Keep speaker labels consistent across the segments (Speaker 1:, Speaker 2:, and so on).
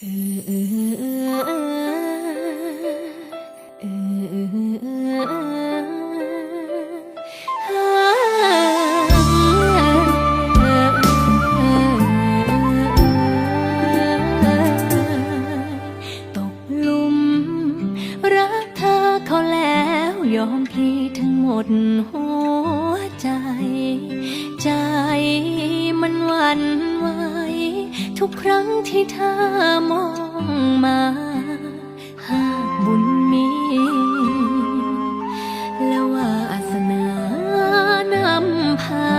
Speaker 1: ยอมพลีทั้งหมดหัวใจ ใจมันวั่น ทุกครั้งที่เธอมองมาหากบุญมี และวาสนานำพา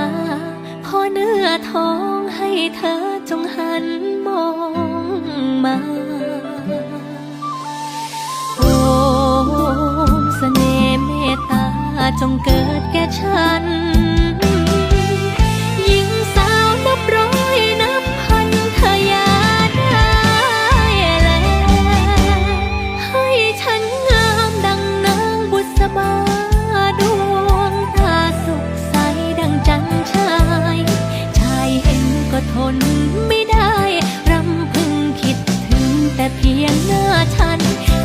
Speaker 1: พอเนื้อท้องให้เธอจงหันมองมาโอมเสน่ห์เมตตาจงเกิดแก่ฉัน ฉัน